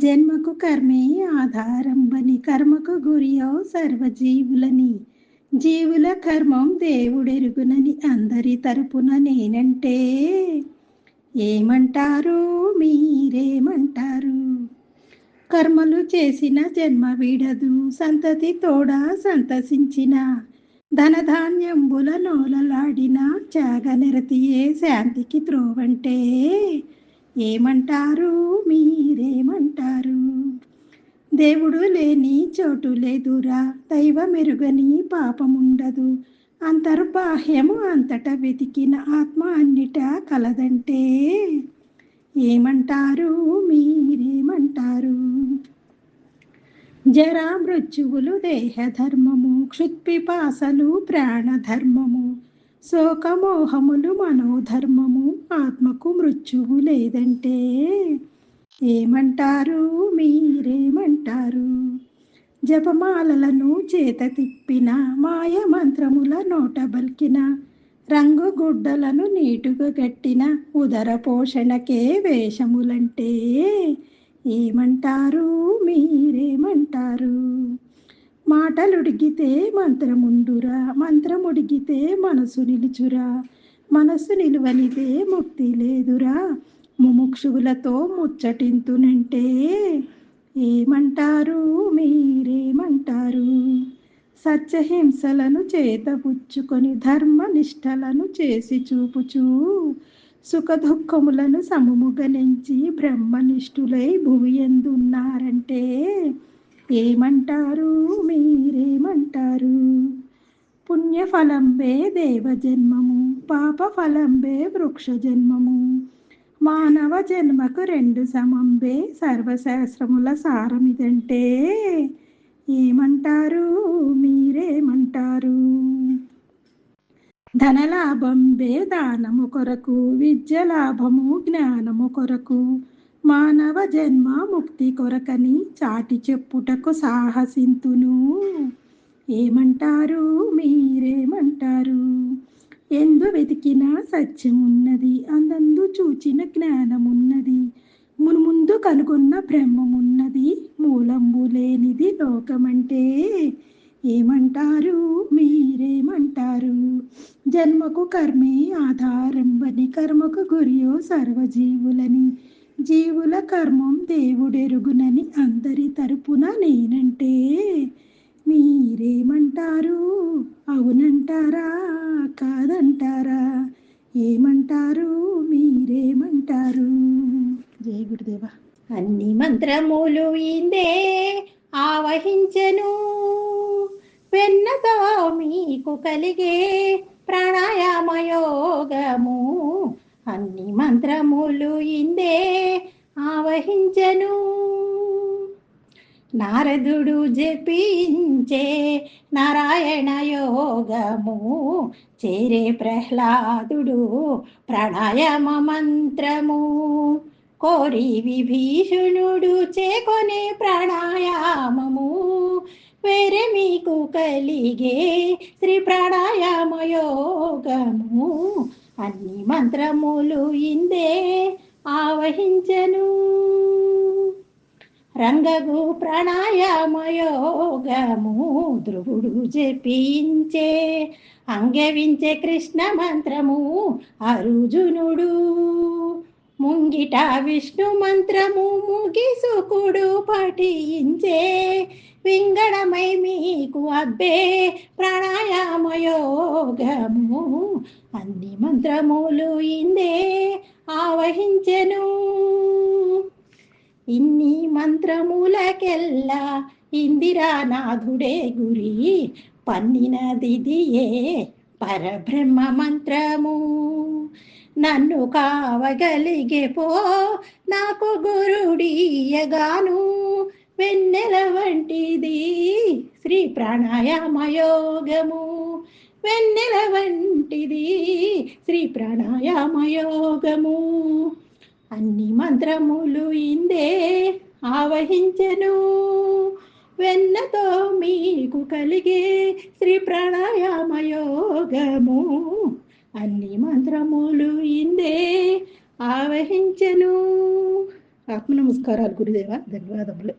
జన్మకు కర్మే ఆధారంబని కర్మకు గురియో సర్వజీవులని. జీవుల కర్మం దేవుడెరుగునని అందరి తరపున నేనంటే. ఏమంటారు? మీరేమంటారు? కర్మలు చేసిన జన్మ వీడదు సంతతి తోడా సంతసించిన. ధనధాన్యంబుల నోలలాడిన త్యాగ నిరతియే శాంతికి త్రోవంటే. ఏమంటారు? మీరేమంటారు? దేవుడు లేని చోటు లేదురా దైవ మెరుగని పాపముండదు అంతర్బాహ్యము అంతట వెతికిన ఆత్మ అన్నిట కలదంటే ఏమంటారు? మీరేమంటారు? జరా మృత్యువులు దేహధర్మము క్షుత్పిపాసలు ప్రాణధర్మము శోకమోహములు మనోధర్మము ఆత్మకు మృత్యువు లేదంటే ఏమంటారు? మీరేమంటారు? జపమాలలను చేత తిప్పిన మాయ మంత్రముల నోట బల్కిన రంగు గుడ్డలను నీటుగా గట్టిన ఉదర పోషణకే వేషములంటే ఏమంటారు? మీరేమంటారు? మాటలుడిగితే మంత్రముండురా మంత్రముడిగితే మనసు నిలుచురా మనసు నిలువనిదే ముక్తి లేదురా. ముముక్షువులతో ముచ్చటింతునంటే ఏమంటారు? మీరేమంటారు? సత్యహింసలను చేతపుచ్చుకొని ధర్మనిష్టలను చేసి చూపుచూ సుఖదుఖములను సమముగనించి బ్రహ్మనిష్ఠులై భువి ఎందున్నారంటే ఏమంటారు? మీరేమంటారు? పుణ్యఫలంబే దేవజన్మము పాప వృక్షజన్మము వృక్ష జన్మము. మానవ జన్మకు రెండు సమంబే సర్వశాస్త్రముల సారమిదంటే ఏమంటారు? మీరేమంటారు? ధనలాభంబే దానము కొరకు విద్య లాభము జ్ఞానము కొరకు మానవ జన్మ ముక్తి కొరకని చాటి చెప్పుటకు సాహసింతును. ఏమంటారు? మీరేమంటారు? ఎందు వెతికిన సత్యమున్నది అందందు చూచిన జ్ఞానమున్నది మున్ముందు కనుగొన్న బ్రహ్మమున్నది మూలంబు లేనిది లోకమంటే ఏమంటారు? మీరేమంటారు? జన్మకు కర్మే ఆధారం అని కర్మకు గురియో సర్వజీవులని జీవుల కర్మం దేవుడెరుగునని అందరి తరపున నేనంటే మీరేమంటారు? అవునంటారా? కాదంటారా? ఏమంటారు? మీరేమంటారు? జయ గురుదేవ. అన్ని మంత్రములు ఇందే ఆవహించను. వెన్నతో మీకు కలిగే ప్రాణాయామయోగము అన్ని మంత్రములు ఇందే ఆవహించను. నారదుడు జపించే నారాయణ యోగము చేరే ప్రహ్లాదుడు ప్రాణాయామ మంత్రము కోరి విభీషణుడు చేకొనే ప్రాణాయామము. వేరే మీకు కలిగే శ్రీ ప్రాణాయామ యోగము. అన్ని మంత్రములు ఇందే ఆవహించను. రంగగు ప్రాణాయామయోగము ధ్రువుడు జపించే అంగవించే కృష్ణ మంత్రము అర్జునుడు. ముంగిట విష్ణు మంత్రము ముగిసుకుడు పఠించే వింగడమై మీకు అబ్బే ప్రాణాయామయోగము. అన్ని మంత్రములు ఇందే ఆవహించెను. ఇన్ని మంత్రములకెల్లా ఇందిరానాథుడే గురి పన్నినదిదియే పరబ్రహ్మ మంత్రము. నన్ను కావగలిగే పో నాకు గురుడియగాను. వెన్నెల వంటిది శ్రీ ప్రాణాయామ యోగము వెన్నెల వంటిది శ్రీ ప్రాణాయామ యోగము అన్ని మంత్రములు ఇందే ఆవహించెను. వెన్నతో మీకు కలిగే శ్రీ ప్రాణాయామయోగము అన్ని మంత్రములు ఇందే ఆవహించెను. ఆత్మ నమస్కారాలు గురుదేవ ధన్యవాదములు.